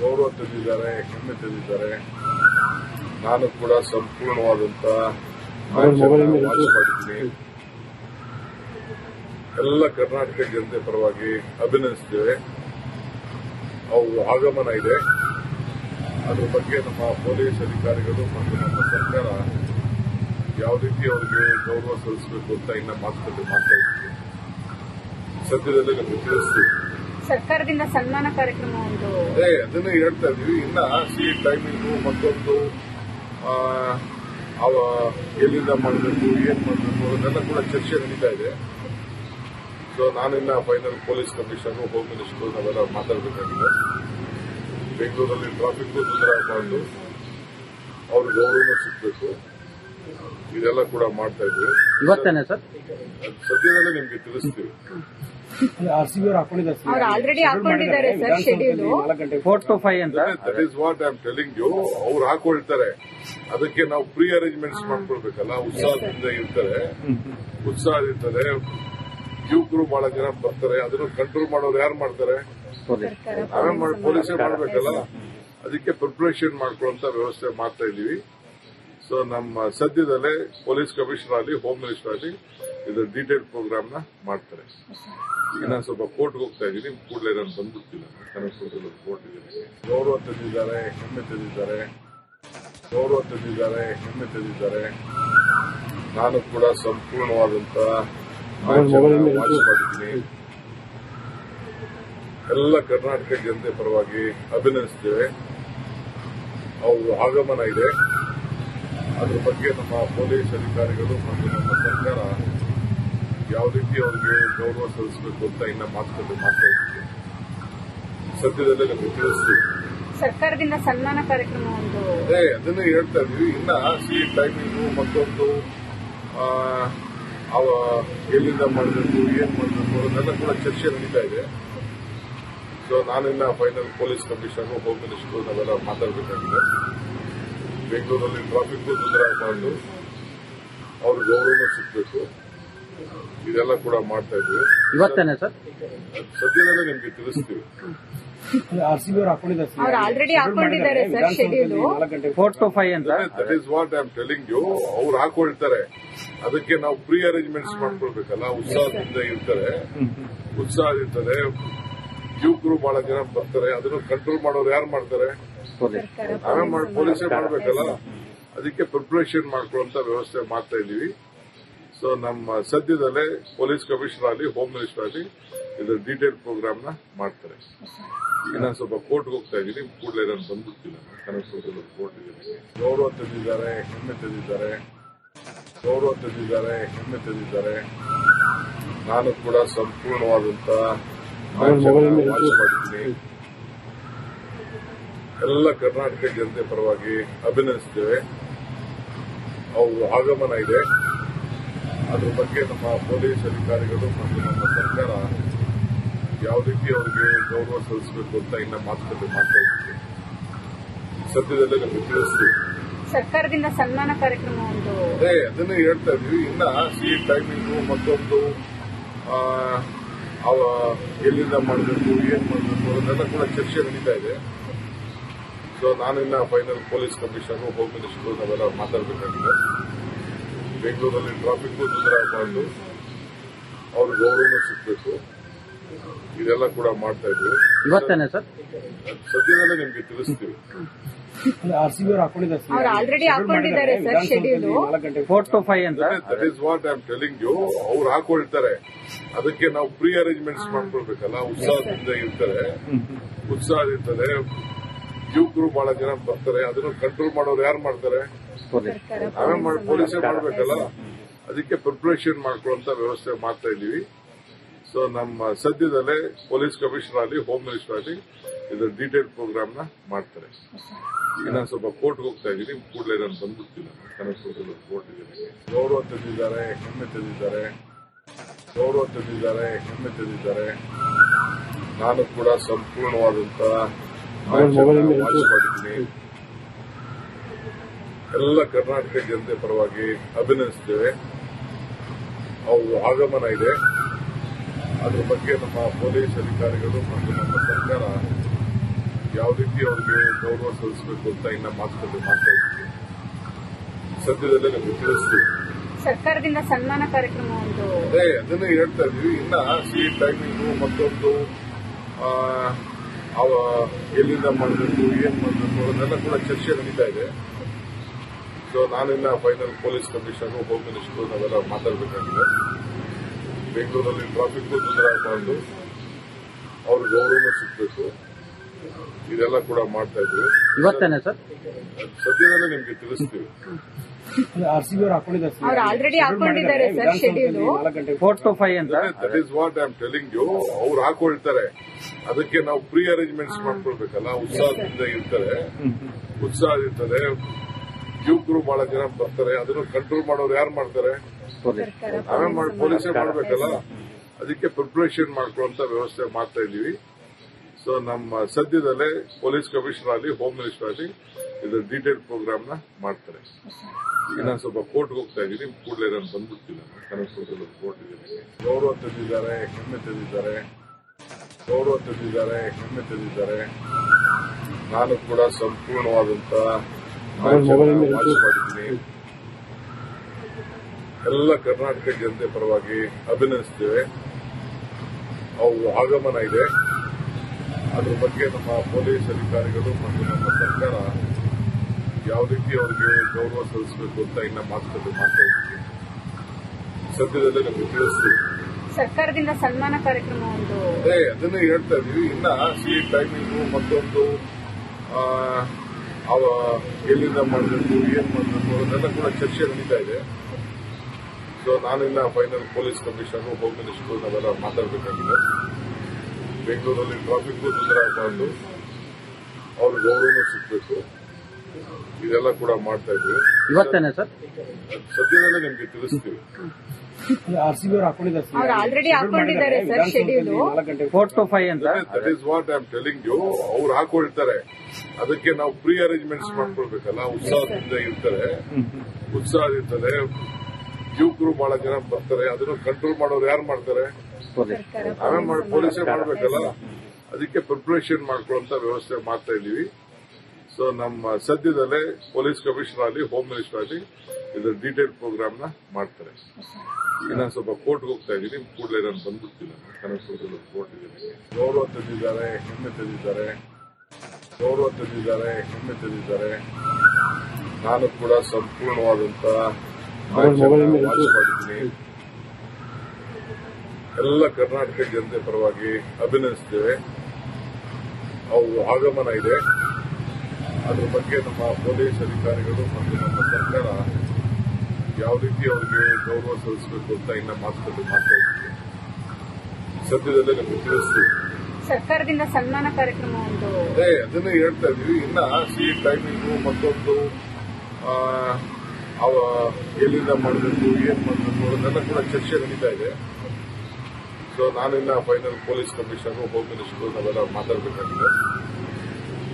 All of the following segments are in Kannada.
ಗೌರವ ತಂದಿದ್ದಾರೆ ಹೆಮ್ಮೆ ತಂದಿದ್ದಾರೆ. ನಾನು ಕೂಡ ಸಂಪೂರ್ಣವಾದಂತ ಮಾಡಿದ್ದೀನಿ ಎಲ್ಲ ಕರ್ನಾಟಕ ಜನತೆ ಪರವಾಗಿ ಅಭಿನಂದಿಸ್ತೇವೆ. ಅವು ಆಗಮನ ಇದೆ. ಅದ್ರ ಬಗ್ಗೆ ನಮ್ಮ ಪೊಲೀಸ್ ಅಧಿಕಾರಿಗಳು ಮತ್ತು ನಮ್ಮ ಸರ್ಕಾರ ಯಾವ ರೀತಿ ಅವರಿಗೆ ಗೌರವ ಸಲ್ಲಿಸಬೇಕು ಅಂತ ಇನ್ನ ಮಾತುಕತೆ ಮಾಡ್ತಾ ಇದ್ದೀವಿ. ಸದ್ಯದಲ್ಲೇ ನಮಗೆ ತಿಳಿಸ್ತೀವಿ ಸರ್ಕಾರದಿಂದ ಸನ್ಮಾನ ಕಾರ್ಯಕ್ರಮ ಒಂದು ಅದೇ ಅದನ್ನೇ ಹೇಳ್ತಾ ಇದೀವಿ ಇನ್ನ ಸಿ ಟೈಮಿಂಗು ಮತ್ತೊಂದು ಅವ ಎಲ್ಲಿಂದ ಮಾಡಬೇಕು, ಏನ್ ಮಾಡಬೇಕು ಅದನ್ನೆಲ್ಲ ಕೂಡ ಚರ್ಚೆ ನಡೀತಾ ಇದೆ. ಸೊ ನಾನಿನ್ನ final police commissioner home minister ಅವೆಲ್ಲ ಮಾತಾಡಬೇಕಾಗಿದೆ. ಬೆಂಗಳೂರಲ್ಲಿ ಟ್ರಾಫಿಕ್ ತೊಂದರೆ ಆಗಬಾರ್ದು. ಅವ್ರಿಗೆ ಗೌರವ ಸಿಗಬೇಕು. ಇದೆಲ್ಲ ಕೂಡ ಮಾಡ್ತಾ ಇದ್ದೀವಿ ಇವತ್ತೇನೆ ಸರ್? ಸದ್ಯದಲ್ಲೇ ನಿಮ್ಗೆ ತಿಳಿಸ್ತೀವಿ. ಆರ್ ಸಿ ಬಿ ಅವ್ರು ಹಾಕೊಂಡಿದ್ದಾರೆ ಅವ್ರು ಆಲ್ರೆಡಿ ಹಾಕೊಂಡಿದ್ದಾರೆ ಸರ್ ಶೆಡ್ಯೂಲ್ ನಾಲ್ಕು ಫೋರ್ ಟು ಫೈವ್ ಅಂತ? That is what I am telling you ಅವ್ರು ಹಾಕೊಳ್ತಾರೆ. ಅದಕ್ಕೆ ನಾವು ಪ್ರೀ ಅರೇಂಜ್ಮೆಂಟ್ಸ್ ಮಾಡ್ಕೊಳ್ಬೇಕಲ್ಲ. ಉತ್ಸಾಹದಿಂದ ಇರ್ತಾರೆ. ಉತ್ಸಾಹ ಇರ್ತಾರೆ ಯುವಕರು ಬಹಳ ಜನ ಬರ್ತಾರೆ. ಅದನ್ನು ಕಂಟ್ರೋಲ್ ಮಾಡೋರು ಯಾರು ಮಾಡ್ತಾರೆ? ನಾವೇ ಮಾಡಿ ಪೊಲೀಸೇ ಮಾಡ್ಬೇಕಲ್ಲ. ಅದಕ್ಕೆ ಪ್ರಿಪರೇಷನ್ ಮಾಡ್ಕೊಳ್ಳುವಂತ ವ್ಯವಸ್ಥೆ ಮಾಡ್ತಾ ಇದೀವಿ ಸೊ ನಮ್ಮ ಸದ್ಯದಲ್ಲೇ ಪೊಲೀಸ್ ಕಮಿಷನರ್ ಆಗಲಿ ಹೋಮ್ ಮಿನಿಸ್ಟರ್ ಆಗಲಿ ಇದು ಡೀಟೇಲ್ ಪ್ರೋಗ್ರಾಮ್ನ ಮಾಡ್ತಾರೆ. ನಾನು ಸ್ವಲ್ಪ ಕೋರ್ಟ್ಗೆ ಹೋಗ್ತಾ ಇದ್ದೀನಿ. ಕೂಡಲೇ ನಾನು ಬಂದ್ಬಿಡ್ತೀನಿ. ಕನಕಪುರದಲ್ಲಿ ಕೋರ್ಟ್ ಇದೆ. ಗೌರವ ತಂದಿದ್ದಾರೆ ಹೆಮ್ಮೆ ತಂದಿದ್ದಾರೆ. ಗೌರವ ತಂದಿದ್ದಾರೆ ಹೆಮ್ಮೆ ತಂದಿದ್ದಾರೆ. ನಾನು ಕೂಡ ಸಂಪೂರ್ಣವಾದಂತ match ಅನ್ನ ಮಾಡಿದ್ದೀನಿ ಎಲ್ಲ ಕರ್ನಾಟಕ ಜನತೆ ಪರವಾಗಿ ಅಭಿನಂದಿಸ್ತೇವೆ. ಅವು ಆಗಮನ ಇದೆ. ಅದ್ರ ಬಗ್ಗೆ ನಮ್ಮ ಪೊಲೀಸ್ ಅಧಿಕಾರಿಗಳು ಮತ್ತು ನಮ್ಮ ಸರ್ಕಾರ ಯಾವ ರೀತಿ ಅವರಿಗೆ ಗೌರವ ಸಲ್ಲಿಸಬೇಕು ಅಂತ ಇನ್ನ ಮಾತುಕತೆ ಮಾಡ್ತಾ ಇದ್ದೀವಿ. ಸದ್ಯದಲ್ಲೇ ನಮಗೆ ತಿಳಿಸ್ತೀವಿ. ಸರ್ಕಾರದಿಂದ ಸನ್ಮಾನ ಕಾರ್ಯಕ್ರಮ ಒಂದು ಅದೇ ಅದನ್ನೇ ಹೇಳ್ತಾ ಇದೀವಿ ಇನ್ನ ಸಿ ಟೈಮಿಂಗು ಮತ್ತೊಂದು ಅವ ಎಲ್ಲಿಂದ ಮಾಡಬೇಕು ಏನ್ ಮಾಡಬೇಕು ಅದನ್ನೆಲ್ಲ ಕೂಡ ಚರ್ಚೆ ನಡೀತಾ ಇದೆ. ಸೊ ನಾನಿನ್ನ final police commissioner home minister ನಾವೆಲ್ಲ ಮಾತಾಡಬೇಕಾಗಿದೆ. ಬೆಂಗಳೂರಲ್ಲಿ ಟ್ರಾಫಿಕ್ ತೊಂದರೆ ಆಗಬಾರ್ದು ಅವ್ರ ಗೌರವ ಸಿಗಬೇಕು. ಇದೆಲ್ಲ ಕೂಡ ಮಾಡ್ತಾ ಇದ್ದೀವಿ ಇವತ್ತೇನೆ ಸರ್? ಸದ್ಯದಲ್ಲೇ ನಿಮ್ಗೆ ತಿಳಿಸ್ತೀವಿ. That is what I am telling you ಅವ್ರು ಹಾಕೊಳ್ತಾರೆ ಅದಕ್ಕೆ ನಾವು ಪ್ರೀ ಅರೇಂಜ್ಮೆಂಟ್ಸ್ ಮಾಡ್ಕೊಳ್ಬೇಕಲ್ಲ. ಉತ್ಸಾಹದಿಂದ ಇರ್ತಾರೆ. ಉತ್ಸಾಹ ಇರ್ತಾರೆ. ಯುವಕರು ಬಹಳ ಜನ ಬರ್ತಾರೆ. ಅದನ್ನು ಕಂಟ್ರೋಲ್ ಮಾಡೋರು ಯಾರು ಮಾಡ್ತಾರೆ? ಪೊಲೀಸೇ ಮಾಡಬೇಕಲ್ಲ? ಅದಕ್ಕೆ ಪ್ರಿಪರೇಷನ್ ಮಾಡ್ಕೊಳ್ಳುವಂತ ವ್ಯವಸ್ಥೆ ಮಾಡ್ತಾ ಇದ್ದೀವಿ. ಸೊ ನಮ್ಮ ಸದ್ಯದಲ್ಲೇ ಪೊಲೀಸ್ ಕಮಿಷನರ್ ಆಗಲಿ ಹೋಮ್ ಮಿನಿಸ್ಟರ್ ಆಗಲಿ ಇದು ಡೀಟೇಲ್ ಪ್ರೋಗ್ರಾಮ್ನ ಮಾಡ್ತಾರೆ. ಇನ್ನೊಂದು ಸ್ವಲ್ಪ ಕೋರ್ಟ್ಗೆ ಹೋಗ್ತಾ ಇದ್ದೀನಿ. ಕೂಡಲೇ ನಾನು ಬಂದ್ಬಿಡ್ತೀನಿ ಕನಕಪುರದಲ್ಲಿ ಕೋರ್ಟ್ ಇದೆ. ಗೌರವ ತಂದಿದ್ದಾರೆ ಹೆಮ್ಮೆ ತಂದಿದ್ದಾರೆ. ಗೌರವ ತಂದಿದ್ದಾರೆ ಹೆಮ್ಮೆ ತಂದಿದ್ದಾರೆ. ನಾನು ಕೂಡ ಸಂಪೂರ್ಣವಾದಂತ match ಅನ್ನ watch ಮಾಡಿದ್ದೀನಿ. ಎಲ್ಲ ಕರ್ನಾಟಕ ಜನತೆ ಪರವಾಗಿ ಅಭಿನಂದಿಸುತ್ತೇವೆ ಅವು ಆಗಮನ ಇದೆ. ಅದ್ರ ಬಗ್ಗೆ ನಮ್ಮ ಪೊಲೀಸ್ ಅಧಿಕಾರಿಗಳು ಮತ್ತು ನಮ್ಮ ಸರ್ಕಾರ ಯಾವ ರೀತಿ ಅವರಿಗೆ ಗೌರವ ಸಲ್ಲಿಸಬೇಕು ಅಂತ ಇನ್ನ ಮಾತುಕತೆ ಮಾಡ್ತಾ ಇದ್ದೀವಿ. ಸದ್ಯದಲ್ಲೇ ನಮಗೆ ತಿಳಿಸ್ತೀವಿ. ಸರ್ಕಾರದಿಂದ ಸನ್ಮಾನ ಕಾರ್ಯಕ್ರಮ ಒಂದು ಅದೇ ಅದನ್ನೇ ಹೇಳ್ತಾ ಇದೀವಿ ಇನ್ನ ಸಿ ಟೈಮಿಂಗು ಮತ್ತೊಂದು ಆ, ಅವ ಎಲ್ಲಿಂದ ಮಾಡಬೇಕು ಏನ್ ಮಾಡಬೇಕು ಅದೆಲ್ಲ ಕೂಡ ಚರ್ಚೆ ನಡೀತಾ ಇದೆ. ಸೊ ನಾನಿನ್ನ final police commissioner home minister ನಾವೆಲ್ಲ ಮಾತಾಡಬೇಕಾಗಿದೆ. ಬೆಂಗಳೂರಲ್ಲಿ ಟ್ರಾಫಿಕ್ ತೊಂದರೆ ಆಗಬಾರ್ದು ಅವ್ರ ಗೌರವ ಸಿಗಬೇಕು. ಇದೆಲ್ಲ ಕೂಡ ಮಾಡ್ತಾ ಇದ್ವಿ. ಇವತ್ತೇನೆ ಸರ್? ಸದ್ಯದಲ್ಲೇ ನಿಮ್ಗೆ ತಿಳಿಸ್ತೀವಿ. That is what I am telling you ಅವ್ರು ಹಾಕೊಳ್ತಾರೆ ಅದಕ್ಕೆ ನಾವು ಪ್ರೀ ಅರೇಂಜ್ಮೆಂಟ್ಸ್ ಮಾಡ್ಕೊಳ್ಬೇಕಲ್ಲ. ಉತ್ಸಾಹದಿಂದ ಇರ್ತಾರೆ. ಉತ್ಸಾಹ ಇರ್ತಾರೆ. ಯುವಕರು ಬಹಳ ಜನ ಬರ್ತಾರೆ. ಅದನ್ನು ಕಂಟ್ರೋಲ್ ಮಾಡೋರು ಯಾರು ಮಾಡ್ತಾರೆ? ಆಮೇಲೆ ಪೊಲೀಸೇ ಮಾಡಬೇಕಲ್ಲ? ಅದಕ್ಕೆ ಪ್ರಿಪರೇಷನ್ ಮಾಡ್ಕೊಳ್ಳುವಂತ ವ್ಯವಸ್ಥೆ ಮಾಡ್ತಾ ಇದ್ದೀವಿ. ಸೊ ನಮ್ಮ ಸದ್ಯದಲ್ಲೇ ಪೊಲೀಸ್ ಕಮಿಷನರ್ ಆಗಲಿ ಹೋಮ್ ಮಿನಿಸ್ಟರ್ ಆಗಲಿ ಇದು ಡೀಟೇಲ್ ಪ್ರೋಗ್ರಾಮ್ನ ಮಾಡ್ತಾರೆ. ಇನ್ನೊಂದು ಸ್ವಲ್ಪ ಕೋರ್ಟ್ಗೆ ಹೋಗ್ತಾ ಇದ್ದೀನಿ. ಕೂಡಲೇ ನಾನು ಬಂದ್ಬಿಡ್ತೀನಿ. ಕನಕಪುರದಲ್ಲಿ ಕೋರ್ಟ್ ಇದೆ. ಗೌರವ ತಂದಿದ್ದಾರೆ, ಹೆಮ್ಮೆ ತಂದಿದ್ದಾರೆ. ಗೌರವ ತಂದಿದ್ದಾರೆ, ಹೆಮ್ಮೆ ತಂದಿದ್ದಾರೆ. ನಾನು ಕೂಡ ಸಂಪೂರ್ಣವಾದಂತಹ ಮಾಡಿದ್ದೀನಿ ಎಲ್ಲ ಕರ್ನಾಟಕ ಜನತೆ ಪರವಾಗಿ ಅಭಿನಂದಿಸ್ತೇವೆ. ಅವು ಆಗಮನ ಇದೆ. ಅದ್ರ ಬಗ್ಗೆ ನಮ್ಮ ಪೊಲೀಸ್ ಅಧಿಕಾರಿಗಳು ಮತ್ತು ನಮ್ಮ ಸರ್ಕಾರ ಯಾವ ರೀತಿ ಅವರಿಗೆ ಗೌರವ ಸಲ್ಲಿಸಬೇಕು ಅಂತ ಇನ್ನ ಮಾತುಕತೆ ಮಾಡ್ತಾ ಇದ್ದೀವಿ. ಸದ್ಯದಲ್ಲೇ ನಮಗೆ ತಿಳಿಸ್ತೀವಿ. ಸರ್ಕಾರದಿಂದ ಸನ್ಮಾನ ಕಾರ್ಯಕ್ರಮ ಒಂದು ಅದೇ ಅದನ್ನೇ ಹೇಳ್ತಾ ಇದೀವಿ ಇನ್ನ ಸೀಟ್ ಟೈಮಿಂಗು ಮತ್ತೊಂದು ಆ, ಅವ ಎಲ್ಲಿಂದ ಮಾಡಬೇಕು, ಏನ್ ಮಾಡಬೇಕು ಅದನ್ನೆಲ್ಲ ಕೂಡ ಚರ್ಚೆ ನಡೀತಾ ಇದೆ. ಸೊ ನಾನಿನ್ನ final police commissioner home minister ನಾವೆಲ್ಲ ಮಾತಾಡಬೇಕಾಗಿದೆ. ಬೆಂಗಳೂರಲ್ಲಿ ಟ್ರಾಫಿಕ್ ತೊಂದರೆ ಆಗಬಾರ್ದು. ಅವ್ರ ಗೌರವ ಸಿಗ್ಬೇಕು. ಇದೆಲ್ಲ ಕೂಡ ಮಾಡ್ತಾ ಇದ್ವಿ ಇವತ್ತೇನೆ ಸರ್? ಸದ್ಯದಲ್ಲೇ ನಿಮ್ಗೆ ತಿಳಿಸ್ತೀವಿ. ಅವ್ರು ಹಾಕೊಂಡಿದ್ದಾರೆ ಸರ್ ಆಲ್ರೆಡಿ ಹಾಕೊಂಡಿದ್ದಾರೆ ಸರ್ ಶೆಡ್ಯೂಲ್ ನಾಲ್ಕು ಫೋರ್ ಟು ಫೈವ್ ಅಂತ? That is what I am telling you ಅವ್ರು ಹಾಕೊಳ್ತಾರೆ. ಅದಕ್ಕೆ ನಾವು ಪ್ರೀ ಅರೇಂಜ್ಮೆಂಟ್ಸ್ ಮಾಡ್ಕೊಳ್ಬೇಕಲ್ಲ ಉತ್ಸಾಹದಿಂದ ಇರ್ತಾರೆ. ಉತ್ಸಾಹ ಇರ್ತದೆ ಯುವಕರು ಬಹಳ ಜನ ಬರ್ತಾರೆ. ಅದನ್ನು ಕಂಟ್ರೋಲ್ ಮಾಡೋರು ಯಾರು ಮಾಡ್ತಾರೆ? ನಾವೇ ಪೊಲೀಸೇ ಮಾಡ್ಬೇಕಲ್ಲ? ಅದಕ್ಕೆ ಪ್ರಿಪರೇಷನ್ ಮಾಡ್ಕೊಳ್ಳುವಂತ ವ್ಯವಸ್ಥೆ ಮಾಡ್ತಾ ಇದೀವಿ ಸೊ ನಮ್ಮ ಸದ್ಯದಲ್ಲೇ ಪೊಲೀಸ್ ಕಮಿಷನರ್ ಆಗಲಿ ಹೋಮ್ ಮಿನಿಸ್ಟರ್ ಆಗಲಿ ಇದು ಡೀಟೇಲ್ ಪ್ರೋಗ್ರಾಮ್ನ ಮಾಡ್ತಾರೆ. ಈಗ ನಾನು ಸ್ವಲ್ಪ ಕೋರ್ಟ್ಗೆ ಹೋಗ್ತಾ ಇದ್ದೀನಿ. ಕೂಡಲೇ ನಾನು ಬಂದ್ಬಿಡ್ತೀನಿ ಕನಕಪುರದಲ್ಲಿ ಕೋರ್ಟ್ ಇದ್ದೀನಿ ಗೌರವ ತಂದಿದ್ದಾರೆ ಹೆಮ್ಮೆ ತಂದಿದ್ದಾರೆ. ಗೌರವ ತಂದಿದ್ದಾರೆ ಹೆಮ್ಮೆ ತಂದಿದ್ದಾರೆ. ನಾನು ಕೂಡ ಸಂಪೂರ್ಣವಾದಂತ ಮಾಡಿದ್ದೀನಿ. ಎಲ್ಲ ಕರ್ನಾಟಕ ಜನತೆ ಪರವಾಗಿ ಅಭಿನಂದಿಸ್ತೇವೆ. ಅವು ಆಗಮನ ಇದೆ. ಅದ್ರ ಬಗ್ಗೆ ನಮ್ಮ ಪೊಲೀಸ್ ಅಧಿಕಾರಿಗಳು ಮತ್ತು ನಮ್ಮ ಸರ್ಕಾರ ಯಾವ ರೀತಿ ಅವರಿಗೆ ಗೌರವ ಸಲ್ಲಿಸಬೇಕು ಅಂತ ಇನ್ನ ಮಾತುಕತೆ ಮಾಡ್ತಾ ಇದ್ದೀವಿ. ಸದ್ಯದಲ್ಲೇ ನಮಗೆ ತಿಳಿಸ್ತೀವಿ. ಸರ್ಕಾರದಿಂದ ಸನ್ಮಾನ ಕಾರ್ಯಕ್ರಮ ಒಂದು ಅದೇ ಅದನ್ನೇ ಹೇಳ್ತಾ ಇದೀವಿ ಇನ್ನ ಸಿ ಟೈಮಿಂಗು ಮತ್ತೊಂದು ಅವ ಎಲ್ಲಿಂದ ಮಾಡಬೇಕು ಏನ್ ಮಾಡಬೇಕು ಅದೆಲ್ಲ ಕೂಡ ಚರ್ಚೆ ನಡೀತಾ ಇದೆ. ಸೊ ನಾನಿನ್ನ final police commissioner home minister ನಾವೆಲ್ಲ ಮಾತಾಡಬೇಕಾಗಿದೆ. ಬೆಂಗಳೂರಲ್ಲಿ ಟ್ರಾಫಿಕ್ ತೊಂದರೆ ಆಗಬಾರ್ದು ಅವ್ರ ಗೌರವನೂ ಸಿಗ್ಬೇಕು. ಇದೆಲ್ಲ ಕೂಡ ಮಾಡ್ತಾ ಇದ್ದೀವಿ ಇವತ್ತೇನೆ ಸರ್? ಸದ್ಯದಲ್ಲೇ ನಿಮ್ಗೆ ತಿಳಿಸ್ತೀವಿ. That is what I am telling you ಅವ್ರು ಹಾಕೊಳ್ತಾರೆ ಅದಕ್ಕೆ ನಾವು ಪ್ರೀ ಅರೇಂಜ್ಮೆಂಟ್ಸ್ ಮಾಡ್ಕೊಳ್ಬೇಕಲ್ಲ ಉತ್ಸಾಹದಿಂದ ಇರ್ತಾರೆ. ಉತ್ಸಾಹ ಇರ್ತದೆ ಯುವಕರು ಬಹಳ ಜನ ಬರ್ತಾರೆ. ಅದನ್ನು ಕಂಟ್ರೋಲ್ ಮಾಡೋರು ಯಾರು ಮಾಡ್ತಾರೆ? ಮಾಡಿ ಪೊಲೀಸೇ ಮಾಡ್ಬೇಕಲ್ಲ? ಅದಕ್ಕೆ ಪ್ರಿಪರೇಷನ್ ಮಾಡ್ಕೊಳ್ಳುವಂತ ವ್ಯವಸ್ಥೆ ಮಾಡ್ತಾ ಇದ್ದೀವಿ. ಸೊ ನಮ್ಮ ಸದ್ಯದಲ್ಲೇ ಪೊಲೀಸ್ ಕಮಿಷನರ್ ಆಗಲಿ ಹೋಮ್ ಮಿನಿಸ್ಟರ್ ಆಗಲಿ ಇದರ ಡೀಟೇಲ್ ಪ್ರೋಗ್ರಾಮ್ನ ಮಾಡ್ತಾರೆ. ಇನ್ನೊಂದು ನಾನು ಸ್ವಲ್ಪ ಕೋರ್ಟ್ಗೆ ಹೋಗ್ತಾ ಇದ್ದೀನಿ. ಕೂಡಲೇ ನಾನು ಬಂದ್ಬಿಡ್ತೀನಿ. ಕನಕಪುರದಲ್ಲಿ ಕೋರ್ಟ್ ಇದ್ದೀನಿ ಗೌರವ ತಂದಿದ್ದಾರೆ ಹೆಮ್ಮೆ ತಂದಿದ್ದಾರೆ. ಗೌರವ ತಂದಿದ್ದಾರೆ ಹೆಮ್ಮೆ ತಂದಿದ್ದಾರೆ. ನಾನು ಕೂಡ ಸಂಪೂರ್ಣವಾದಂತಹ ಮಾಡಿದ್ದೀನಿ. ಎಲ್ಲ ಕರ್ನಾಟಕ ಜನತೆ ಪರವಾಗಿ ಅಭಿನಯಿಸ್ತೇವೆ ಅವು ಆಗಮನ ಇದೆ. ಅದ್ರ ಬಗ್ಗೆ ನಮ್ಮ ಪೊಲೀಸ್ ಅಧಿಕಾರಿಗಳು ಮತ್ತು ನಮ್ಮ ಸರ್ಕಾರ ಯಾವ ರೀತಿ ಅವರಿಗೆ ಗೌರವ ಸಲ್ಲಿಸಬೇಕು ಅಂತ ಇನ್ನ ಮಾತುಕತೆ ಮಾಡ್ತಾ ಇದ್ದೀವಿ. ಸದ್ಯದಲ್ಲೇ ನಮಗೆ ತಿಳಿಸ್ತೀವಿ. ಸರ್ಕಾರದಿಂದ ಸನ್ಮಾನ ಕಾರ್ಯಕ್ರಮ ಒಂದು ಅದೇ ಅದನ್ನೇ ಹೇಳ್ತಾ ಇದೀವಿ ಇನ್ನ ಸಿ ಟೈಮಿಂಗು ಮತ್ತೊಂದು ಆ, ಅವ ಎಲ್ಲಿಂದ ಮಾಡಬೇಕು ಏನ್ ಮಾಡಬೇಕು ಅದೆಲ್ಲ ಕೂಡ ಚರ್ಚೆ ನಡೀತಾ ಇದೆ. ಸೊ ನಾನಿನ್ನ final police commissioner home minister ನಾವೆಲ್ಲ ಮಾತಾಡಬೇಕಾಗಿದೆ.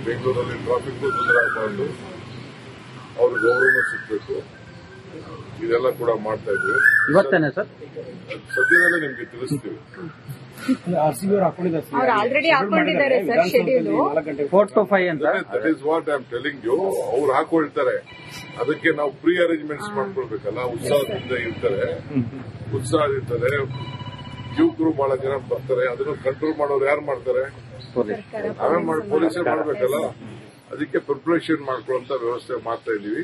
ಬೆಂಗಳೂರಲ್ಲಿ ಟ್ರಾಫಿಕ್ ತೊಂದರೆ ಆಗಬಾರ್ದು. ಅವ್ರಿಗೆ ಗೌರವ ಸಿಗಬೇಕು. ಇದೆಲ್ಲ ಕೂಡ ಮಾಡ್ತಾ ಇದ್ವಿ. ಇವತ್ತೇನೆ ಸರ್? ಸದ್ಯದಲ್ಲೇ ನಿಮ್ಗೆ ತಿಳಿಸ್ತೀವಿ. ಆರ್ ಸಿ ಬಿ ಅವ್ರು ಹಾಕೊಂಡಿದ್ದಾರೆ ಆಲ್ರೆಡಿ ಹಾಕೊಂಡಿದ್ದಾರೆ ಸರ್ ಶೆಡ್ಯೂಲ್ ನಾಲ್ಕು ಟು ಫೈವ್ ಅಂತ that is what I am telling you ಅವ್ರು ಹಾಕೊಳ್ತಾರೆ. ಅದಕ್ಕೆ ನಾವು ಪ್ರೀ ಅರೇಂಜ್ಮೆಂಟ್ಸ್ ಮಾಡ್ಕೊಳ್ಬೇಕಲ್ಲ. ಉತ್ಸಾಹದಿಂದ ಇರ್ತಾರೆ. ಉತ್ಸಾಹ ಇರ್ತದೆ ಯುವಕರು ಬಹಳ ಜನ ಬರ್ತಾರೆ ಅದನ್ನು ಕಂಟ್ರೋಲ್ ಮಾಡೋರು ಯಾರು ಮಾಡ್ತಾರೆ? ನಾವೇ ಪೊಲೀಸೇ ಮಾಡಬೇಕಲ್ಲ? ಅದಕ್ಕೆ ಪ್ರಿಪರೇಷನ್ ಮಾಡ್ಕೊಳ್ಳುವಂತ ವ್ಯವಸ್ಥೆ ಮಾಡ್ತಾ ಇದೀವಿ.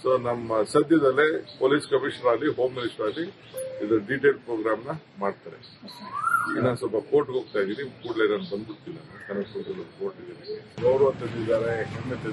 ಸೊ ನಮ್ಮ ಸದ್ಯದಲ್ಲೇ ಪೊಲೀಸ್ ಕಮಿಷನರ್ ಆಗಲಿ ಹೋಮ್ ಮಿನಿಸ್ಟರ್ ಆಗಲಿ ಇದು ಡೀಟೇಲ್ ಪ್ರೋಗ್ರಾಮ್ನ ಮಾಡ್ತಾರೆ. ನಾನು ಸ್ವಲ್ಪ ಕೋರ್ಟ್ಗೆ ಹೋಗ್ತಾ ಇದ್ದೀನಿ ಕೂಡಲೇ ನಾನು ಬಂದ್ಬಿಡ್ತೀನಿ. ಕನಕಪುರದಲ್ಲಿ ಕೋರ್ಟ್ ಗೌರವ ತಂದಿದ್ದಾರೆ ಹೆಮ್ಮೆ